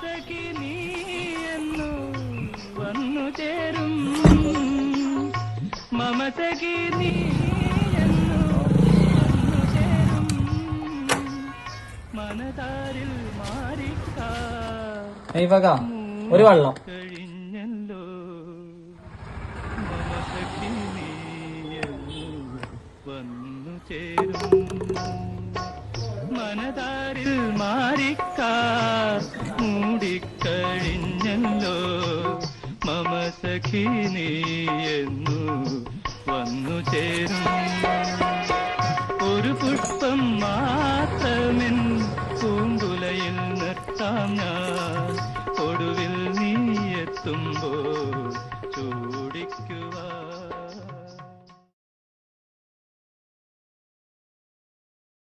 സഖി നീയെന്നു വന്നു ചേരും. മമ സഖി നീ വന്നു ചേരും. മനതാരിൽ മാറിക്കാ ഒരു വെള്ളം. കഴിഞ്ഞല്ലോ. മമ സഖി നീ വന്നു ചേരും. മനതാരിൽ മാറിക്കാർ സഖി നീയെന്നു വന്നു ചേരും. ഒരു പുഷ്പം മാത്രമെൻ പൂങ്കുലയിൽ നട്ടാം ഞാൻ. ഒടുവിൽ നീയെത്തുമ്പോൾ ചൂടിക്കുവാൻ